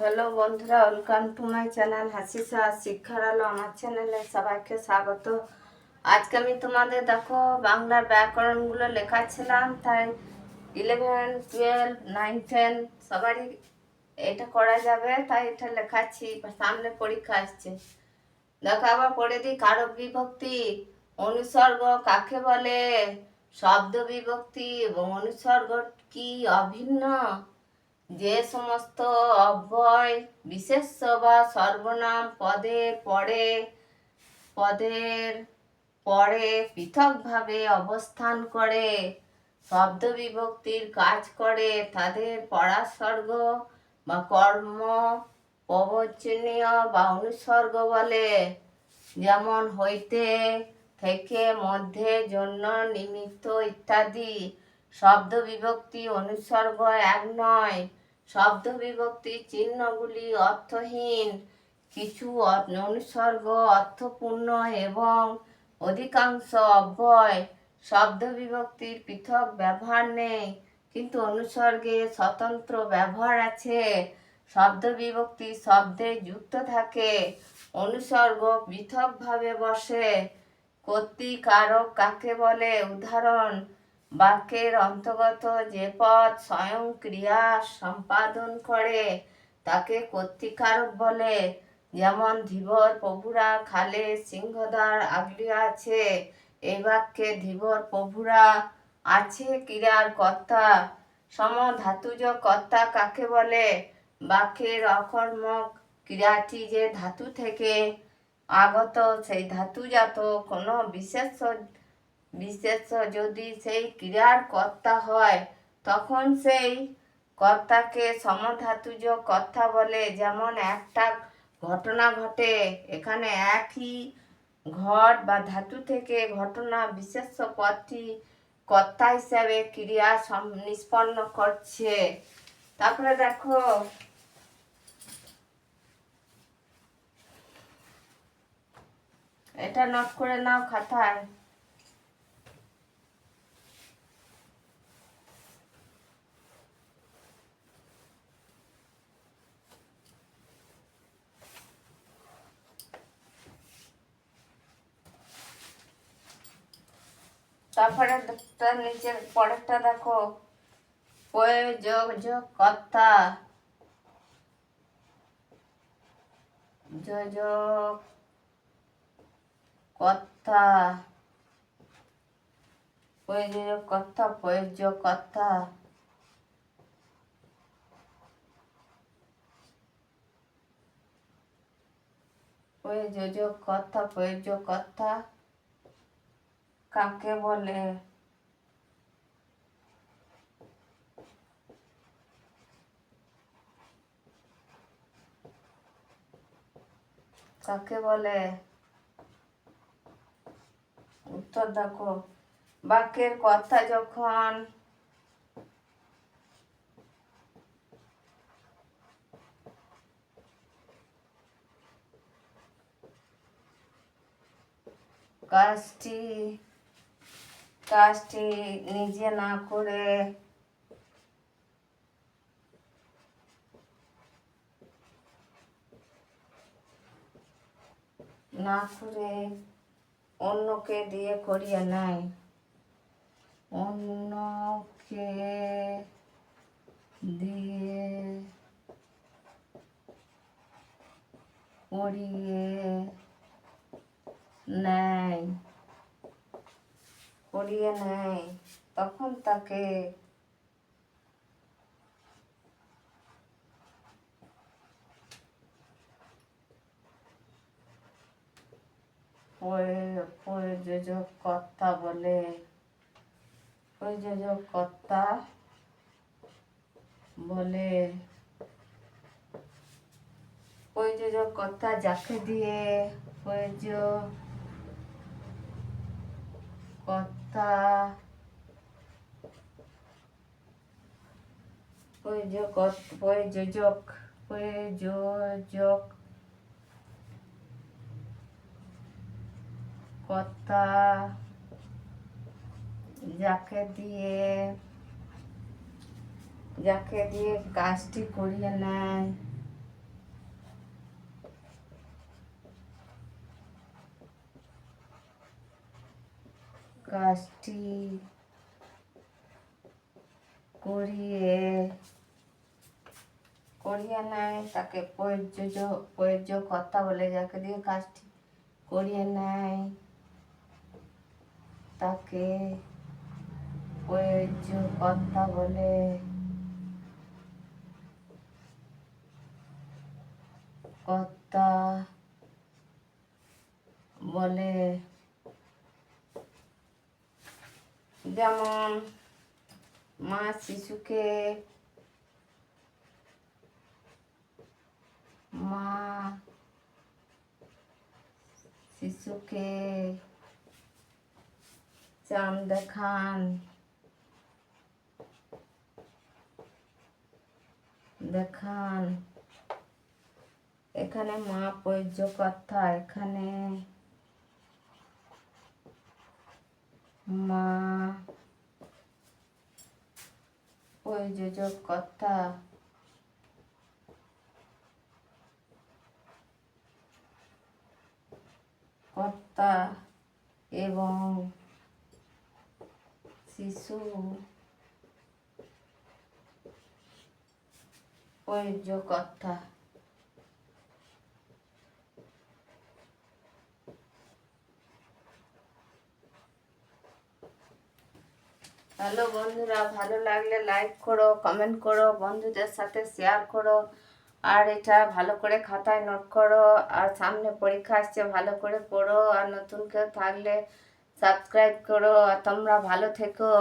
Hello বন্ধুরা welcome to my channel হাসিসা শিক্ষার আলো, আমার চ্যানেলে সবাইকে স্বাগত। আজকে আমি তোমাদের দেখো, বাংলার ব্যাকরণগুলো লেখাচ্ছিলাম, তাই ইলেভেন টুয়েলভ নাইন টেন সবারই এটা করা যাবে, তাই এটা লেখাচ্ছি, সামনে পরীক্ষা আসছে। দেখো, আবার পড়ে দিই কারক বিভক্তি, অনুসর্গ কাকে বলে? শব্দ বিভক্তি, এবং অনুসর্গ কি? অভিন্ন। যে সমস্ত অব্যয় বিশেষ্য বা সর্বনাম পদের পরে পদের পরে পৃথকভাবে অবস্থান করে, শব্দ বিভক্তির কাজ করে, তাদের পরাসর্গ বা কর্ম প্রবচনীয় বা অনুসর্গ বলে। যেমন হইতে, থেকে, মধ্যে জন্য নিমিত্ত ইত্যাদি শব্দ বিভক্তি অনুসর্গ এক নয়। শব্দ বিভক্তি চিহ্নগুলি অর্থহীন, কিছু অনুসর্গ অর্থপূর্ণ এবং অধিকাংশ অব্যয় শব্দ বিভক্তির পৃথক ব্যবহার নেই, কিন্তু অনুসর্গে স্বতন্ত্র ব্যবহার আছে। শব্দ বিভক্তি শব্দে যুক্ত থাকে, অনুসর্গ পৃথকভাবে বসে। কর্তৃকারক কাকে বলে? উদাহরণ বাক্যের অন্তর্গত যে পদ স্বয়ং ক্রিয়া সম্পাদন করে, তাকে কর্তৃকারক বলে। যেমন ধীবর প্রভুরা খালে সিংহদার আগলিয়া আছে এই বাক্যে ধীবর প্রভুরা আছে ক্রিয়ার কর্তা। সম ধাতুজ কর্তা কাকে বলে? বাক্যের অকর্মক ক্রিয়াটি যে ধাতু থেকে আগত, সেই ধাতুজাত কোনো বিশেষ বিশেষ যদি সেই ক্রিয়ার কর্তা হয়, তখন সেই কর্তাকে সমধাতুজ কথা বলে যেমন একটা ঘটনা ঘটে, এখানে একই ঘট বা ধাতু থেকে ঘটনা বিশেষ পথটি কর্তা হিসাবে ক্রিয়া নিষ্পন্ন করছে। তারপরে দেখো, এটা নোট করে নাও খাতায়। তারপরে তার নিচে পরেরটা দেখো। প্রয়োজক যোগ কর্তা যোজক কর্তা প্রয়োজক কর্তা প্রয়োজক কর্তা প্রয়োজক কর্তা প্রয়োজক কর্তা কাকে বলে? কাকে বলে? উত্তর দেখো। বাক্যের কথা যখন কাজটি কাজটি নিজে না করে না করে অন্যকে দিয়ে করিয়ে নেয়। অন্যকে দিয়ে করিয়ে নেয় করিয়ে নেয় তখন তাকে প্রয়- প্রয়োজক কর্তা বলে, প্রয়োজক কর্তা বলে, প্রয়োজক কর্তা যাকে দিয়ে প্রয়োজক কর্তা। প্রয়োজক প্রয়োজক প্রয়োজক কর্তা। যাকে দিয়ে যাকে দিয়ে কাজটি করিয়ে নেয়। কাজটি করিয়ে করিয়ে নেয় তাকে প্রয়োজ্য প্রয়োজ্য কর্তা বলে যাকে দিয়ে কাজটি করিয়ে নেয় তাকে প্রয়োজ্য কর্তা বলে কর্তা বলে যেমন মা শিশুকে মা শিশুকে চান দেখান দেখান। এখানে মা প্রয়োজ্য কথা এখানে মা প্রয়োজক কথা। কর্তা এবং শিশু। প্রয়োজ্য হ্যালো বন্ধুরা, ভালো লাগলে লাইক করো কমেন্ট করো, বন্ধুদের সাথে শেয়ার করো, আর এটা ভালো করে খাতায় নোট করো, আর সামনে পরীক্ষা আসছে, ভালো করে পড়ো, আর নতুন কেউ থাকলে সাবস্ক্রাইব করো, আর তোমরা ভালো থেকো।